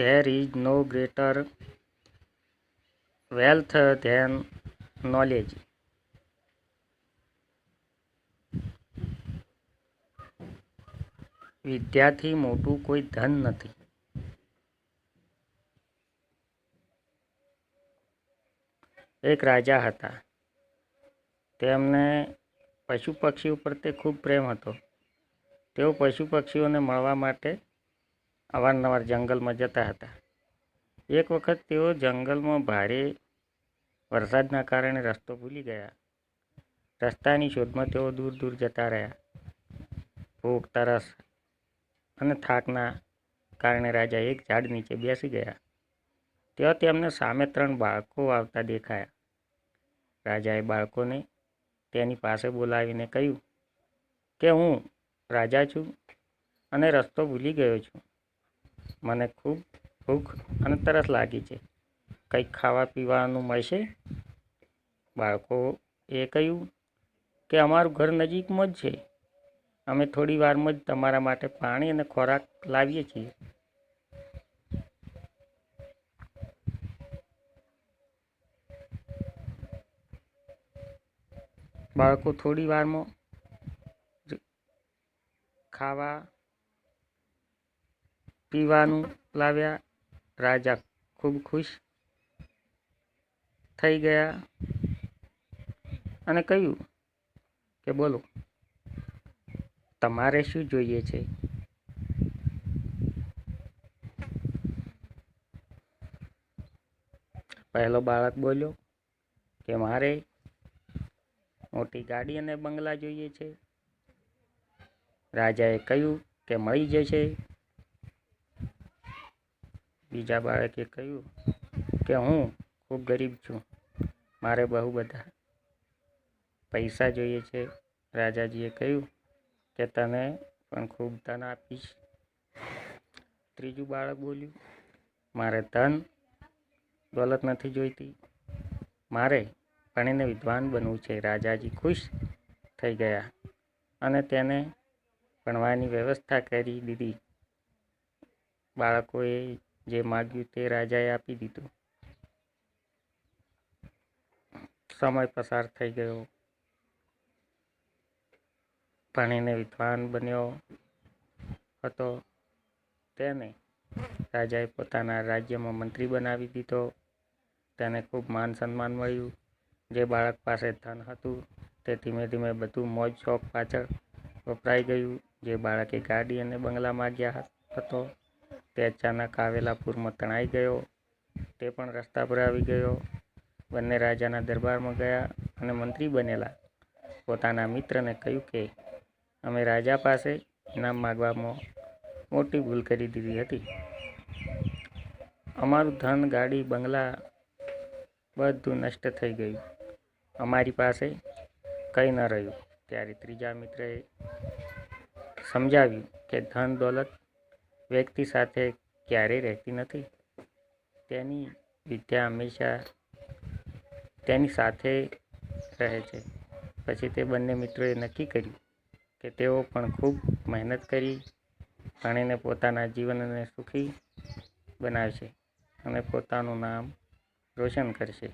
there is no greater wealth than knowledge. વિદ્યાથી મોટું કોઈ ધન નથી. એક રાજા હતા. તેમને પશુ પક્ષીઓ તે ખૂબ પ્રેમ હતો. તેઓ પશુ પક્ષીઓને મળવા માટે અવારનવાર જંગલમાં જતા હતા. એક વખત તેઓ જંગલમાં ભારે વરસાદના કારણે રસ્તો ભૂલી ગયા. રસ્તાની શોધમાં તેઓ દૂર દૂર જતા રહ્યા. ભૂખ તરસ અને થાકના કારણે રાજા એક ઝાડ નીચે બેસી ગયા. ત્યાં તેમને સામે ત્રણ બાળકો આવતા દેખાયા. રાજાએ બાળકોને તેની પાસે બોલાવીને કહ્યું કે હું રાજા છું અને રસ્તો ભૂલી ગયો છું. મને ખૂબ ભૂખ અને તરસ લાગી છે. કંઈક ખાવા પીવાનું મળશે બાળકોએ કહ્યું કે, અમારું ઘર નજીકમાં જ છે. અમે થોડી વારમાં જ તમારા માટે પાણી અને ખોરાક લાવીએ છીએ. બાળકો થોડી વારમાં ખાવા પીવાનું લાવ્યા. રાજા ખૂબ ખુશ થઈ ગયા અને કહ્યું કે બોલો, તમારે શું જોઈએ છે? પહેલો બાળક બોલ્યો કે મારે મોટી ગાડી અને બંગલા જોઈએ છે. રાજાએ કહ્યું કે મળી જશે. બીજા બાળકે કહ્યું કે હું ખૂબ ગરીબ છું, મારે બહુ બધા પૈસા જોઈએ છે. રાજાજીએ કહ્યું કે તને પણ ખૂબ ધન આપીશ. ત્રીજું બાળક બોલ્યું, મારે ધન દોલત નથી જોઈતી, મારે ભણીને વિદ્વાન બનવું છે. રાજાજી ખુશ થઈ ગયા અને તેને ભણવાની વ્યવસ્થા કરી દીધી. બાળકોએ જે માગ્યું તે રાજાએ આપી દીધું. સમય પસાર થઈ ગયો. ભણીને વિદ્વાન બન્યો હતો. તેને રાજાએ પોતાના રાજ્યમાં મંત્રી બનાવી દીધો. તેને ખૂબ માન સન્માન મળ્યું. જે બાળક પાસે ધન હતું તે ધીમે ધીમે બધું મોજ શોખ પાછળ વપરાઈ ગયું. જે બાળકે ગાડી અને બંગલા માગ્યા હતો તે અચાનક આવેલા પૂરમાં તણાઈ ગયો. તે પણ રસ્તા પર આવી ગયો. બંને રાજાના દરબારમાં ગયા અને મંત્રી બનેલા. પોતાના મિત્રને કહ્યું કે, અમે રાજા પાસે ઇનામ માગવામાં મોટી ભૂલ કરી દીધી હતી. અમારું ધન, ગાડી, બંગલા બધું નષ્ટ થઈ ગયું. અમારી પાસે કંઈ ન રહ્યું. ત્યારે ત્રીજા મિત્રએ સમજાવ્યું કે ધન, દોલત વ્યક્તિ સાથે ક્યારેય રહેતી નથી. તેની વિદ્યા હંમેશા તેની સાથે રહે છે. પછી તે બંને મિત્રોએ નક્કી કર્યું કે તેઓ પણ ખૂબ મહેનત કરી ભણીને પોતાના જીવનને સુખી બનાવશે અને પોતાનું નામ રોશન કરશે.